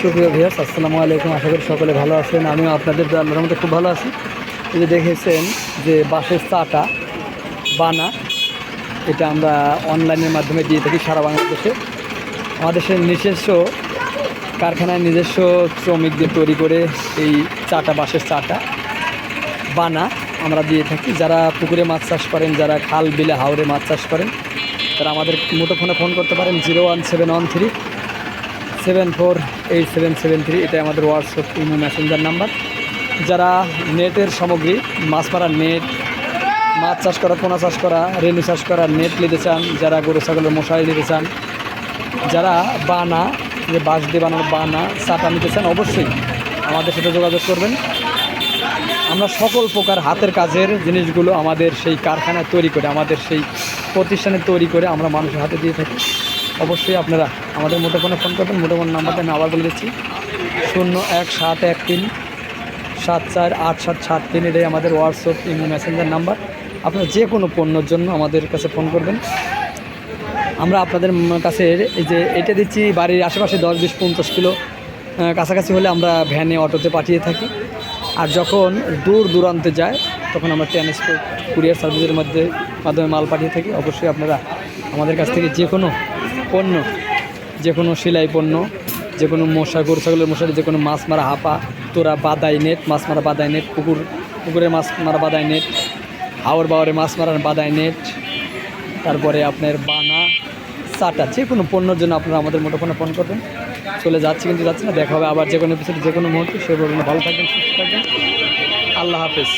সুপ্রিয় ভিয়াস আসসালামু আলাইকুম। আশা করি সকলে ভালো আছেন। আমিও আপনাদের আল্লাহর মধ্যে খুব ভালো আছি। যে দেখেছেন যে বাঁশের চাটা বানা, এটা আমরা অনলাইনের মাধ্যমে দিয়ে থাকি সারা বাংলাদেশে। আমাদের নিজস্ব কারখানায় নিজস্ব শ্রমিকদের তৈরি করে এই চাটা, বাঁশের চাটা বানা আমরা দিয়ে থাকি। যারা পুকুরে মাছ চাষ করেন, যারা খাল বিলে হাওড়ে মাছ চাষ করেন, তারা আমাদের মুঠোফোনে ফোন করতে পারেন zero one seven one three seven four eight seven seven three এটা আমাদের হোয়াটসঅ্যাপ ইমো মেসেঞ্জার নাম্বার যারা নেটের সামগ্রী মাছ মারার নেট মাছ চাষ করা পোনা চাষ করা রেনু চাষ করা নেট নিতে চান যারা গরু ছাগলের মশারি নিতে চান যারা বানা যে বাঁশ দিয়ে বানানো বানা চাটা নিতে চান অবশ্যই আমাদের সাথে যোগাযোগ করবেন আমরা সকল প্রকার হাতের কাজের জিনিসগুলো আমাদের সেই কারখানায় তৈরি করে আমাদের সেই প্রতিষ্ঠানে তৈরি করে আমরা মানুষের হাতে দিয়ে থাকি অবশ্যই আপনারা আমাদের মুঠোফোনে ফোন করবেন মুঠোফোন নাম্বারটা আমি আবার বলে দিচ্ছি। শূন্য এক সাত এক তিন, সাত চার আট সাত সাত তিন, এটাই আমাদের হোয়াটসঅ্যাপ ইমো মেসেঞ্জার নাম্বার। আপনারা যে কোনো পণ্যর জন্য আমাদের কাছে ফোন করবেন। আমরা আপনাদের কাছে এই যে এটা দিচ্ছি, বাড়ির আশেপাশে দশ বিশ পঞ্চাশ কিলো কাছাকাছি হলে আমরা ভ্যানে, অটোতে পাঠিয়ে থাকি। আর যখন দূর দূরান্তে যায়, তখন আমরা ট্রান্সপোর্ট কুরিয়ার সার্ভিসের মধ্যে, মাধ্যমে মাল পাঠিয়ে থাকি। অবশ্যই আপনারা আমাদের কাছ থেকে যে কোনো পণ্য যে কোনো সেলাই পণ্য, যে কোনো মশা, গরু, ছাগলের মশারি যে কোনো মাছ মারা হাপা, তোরা বাদাই নেট, মাছ মারা বাদাই নেট, পুকুর পুকুরে মাছ মারা বাদাই নেট, হাওর বাওয়ারে মাছ মারার বাদাই নেট, তারপরে আপনার বানা চাটা যে কোনো পণ্যর জন্য আপনারা আমাদের মুঠোফোনে ফোন করবেন। চলে যাচ্ছি কিন্তু যাচ্ছি না, দেখা হবে আবার যে কোনো এপিসোডে যে কোনো মুহূর্তে। সে পর্যন্ত ভালো থাকবেন, সুস্থ থাকবেন। আল্লাহ হাফেজ।